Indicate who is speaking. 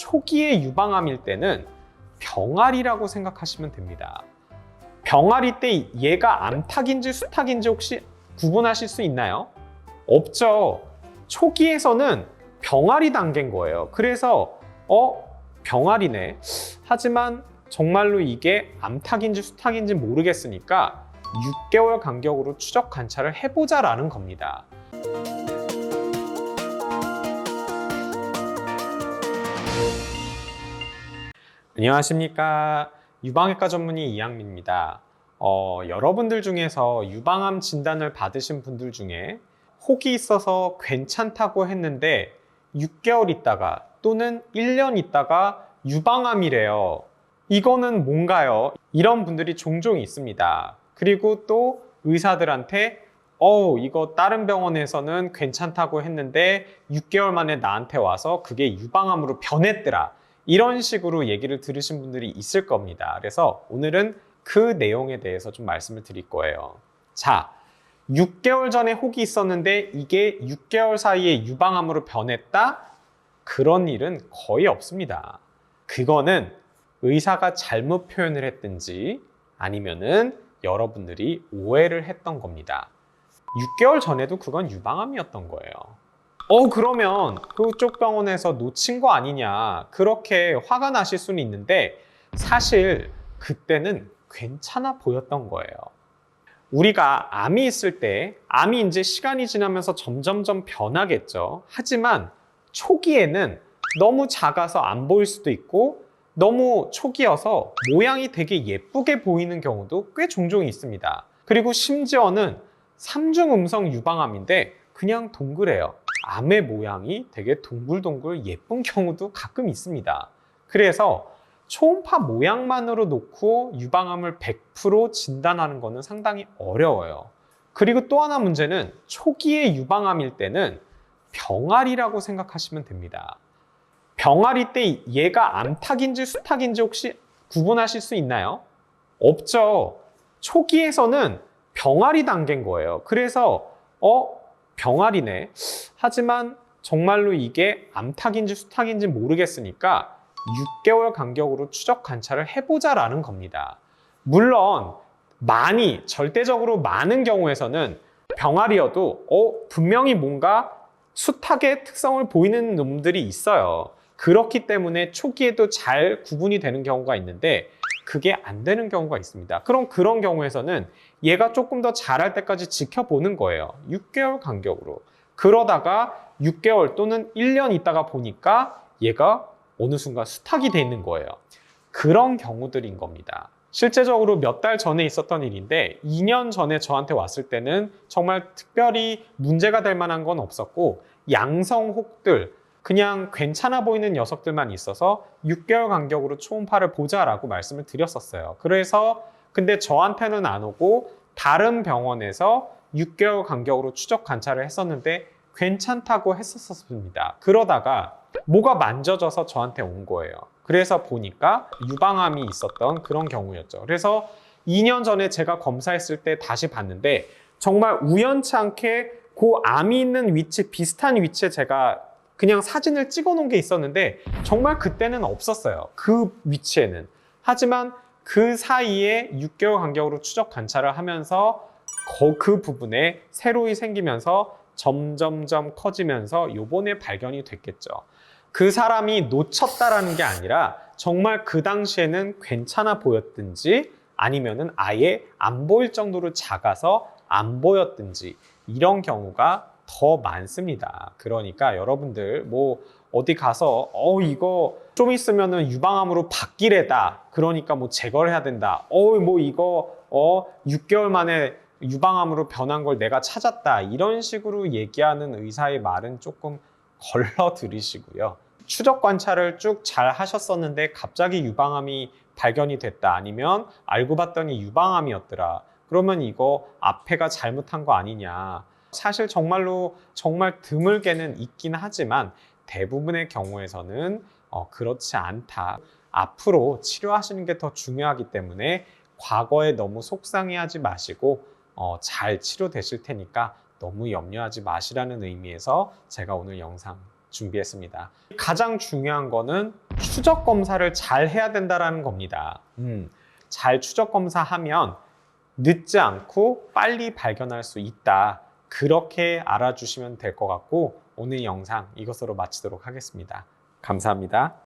Speaker 1: 초기의 유방암일 때는 병아리라고 생각하시면 됩니다. 병아리 때 얘가 암탉인지 수탉인지 혹시 구분하실 수 있나요? 없죠. 초기에서는 병아리 단계인 거예요. 그래서 어 병아리네. 하지만 정말로 이게 암탉인지 수탉인지 모르겠으니까 6개월 간격으로 추적 관찰을 해보자라는 겁니다. 안녕하십니까. 유방외과 전문의 이양민입니다. 어, 여러분들 중에서 유방암 진단을 받으신 분들 중에 혹이 있어서 괜찮다고 했는데 6개월 있다가 또는 1년 있다가 유방암이래요. 이거는 뭔가요? 이런 분들이 종종 있습니다. 그리고 또 의사들한테 어, 이거 다른 병원에서는 괜찮다고 했는데 6개월 만에 나한테 와서 그게 유방암으로 변했더라. 이런 식으로 얘기를 들으신 분들이 있을 겁니다. 그래서 오늘은 그 내용에 대해서 좀 말씀을 드릴 거예요. 자, 6개월 전에 혹이 있었는데 이게 6개월 사이에 유방암으로 변했다? 그런 일은 거의 없습니다. 그거는 의사가 잘못 표현을 했든지 아니면은 여러분들이 오해를 했던 겁니다. 6개월 전에도 그건 유방암이었던 거예요. 어, 그러면 그쪽 병원에서 놓친 거 아니냐. 그렇게 화가 나실 수는 있는데 사실 그때는 괜찮아 보였던 거예요. 우리가 암이 있을 때 암이 이제 시간이 지나면서 점점점 변하겠죠. 하지만 초기에는 너무 작아서 안 보일 수도 있고 너무 초기여서 모양이 되게 예쁘게 보이는 경우도 꽤 종종 있습니다. 그리고 심지어는 삼중 음성 유방암인데 그냥 동그래요. 암의 모양이 되게 동글동글 예쁜 경우도 가끔 있습니다. 그래서 초음파 모양만으로 놓고 유방암을 100% 진단하는 것은 상당히 어려워요. 그리고 또 하나 문제는 초기의 유방암일 때는 병아리라고 생각하시면 됩니다. 병아리 때 얘가 암탉인지 수탉인지 혹시 구분하실 수 있나요? 없죠. 초기에서는 병아리 단계인 거예요. 그래서 어 병아리네. 하지만 정말로 이게 암탉인지 수탉인지 모르겠으니까 6개월 간격으로 추적 관찰을 해보자라는 겁니다. 물론 많이 절대적으로 많은 경우에서는 병아리여도 어 분명히 뭔가 수탉의 특성을 보이는 놈들이 있어요. 그렇기 때문에 초기에도 잘 구분이 되는 경우가 있는데 그게 안 되는 경우가 있습니다. 그럼 그런 경우에서는 얘가 조금 더 자랄 때까지 지켜보는 거예요. 6개월 간격으로. 그러다가 6개월 또는 1년 있다가 보니까 얘가 어느 순간 수탉이 돼 있는 거예요. 그런 경우들인 겁니다. 실제적으로 몇 달 전에 있었던 일인데 2년 전에 저한테 왔을 때는 정말 특별히 문제가 될 만한 건 없었고 양성 혹들 그냥 괜찮아 보이는 녀석들만 있어서 6개월 간격으로 초음파를 보자라고 말씀을 드렸었어요. 그래서 근데 저한테는 안 오고 다른 병원에서 6개월 간격으로 추적 관찰을 했었는데 괜찮다고 했었습니다. 그러다가 뭐가 만져져서 저한테 온 거예요. 그래서 보니까 유방암이 있었던 그런 경우였죠. 그래서 2년 전에 제가 검사했을 때 다시 봤는데 정말 우연치 않게 그 암이 있는 위치 비슷한 위치에 제가 그냥 사진을 찍어 놓은 게 있었는데 정말 그때는 없었어요. 그 위치에는. 하지만 그 사이에 6개월 간격으로 추적 관찰을 하면서 거- 그 부분에 새로이 생기면서 점점점 커지면서 요번에 발견이 됐겠죠. 그 사람이 놓쳤다라는 게 아니라 정말 그 당시에는 괜찮아 보였든지 아니면은 아예 안 보일 정도로 작아서 안 보였든지 이런 경우가 더 많습니다. 그러니까 여러분들 뭐 어디 가서 어 이거 좀 있으면은 유방암으로 바뀌래다. 그러니까 뭐 제거를 해야 된다. 어 뭐 이거 어 6개월 만에 유방암으로 변한 걸 내가 찾았다. 이런 식으로 얘기하는 의사의 말은 조금 걸러 들으시고요. 추적 관찰을 쭉 잘 하셨었는데 갑자기 유방암이 발견이 됐다. 아니면 알고 봤더니 유방암이었더라. 그러면 이거 앞에가 잘못한 거 아니냐. 사실 정말로 정말 드물게는 있긴 하지만 대부분의 경우에서는 어, 그렇지 않다. 앞으로 치료하시는 게 더 중요하기 때문에 과거에 너무 속상해하지 마시고 어, 잘 치료되실 테니까 너무 염려하지 마시라는 의미에서 제가 오늘 영상 준비했습니다. 가장 중요한 거는 추적 검사를 잘 해야 된다라는 겁니다. 음, 잘 추적 검사하면 늦지 않고 빨리 발견할 수 있다. 그렇게 알아주시면 될 것 같고 오늘 영상 이것으로 마치도록 하겠습니다. 감사합니다.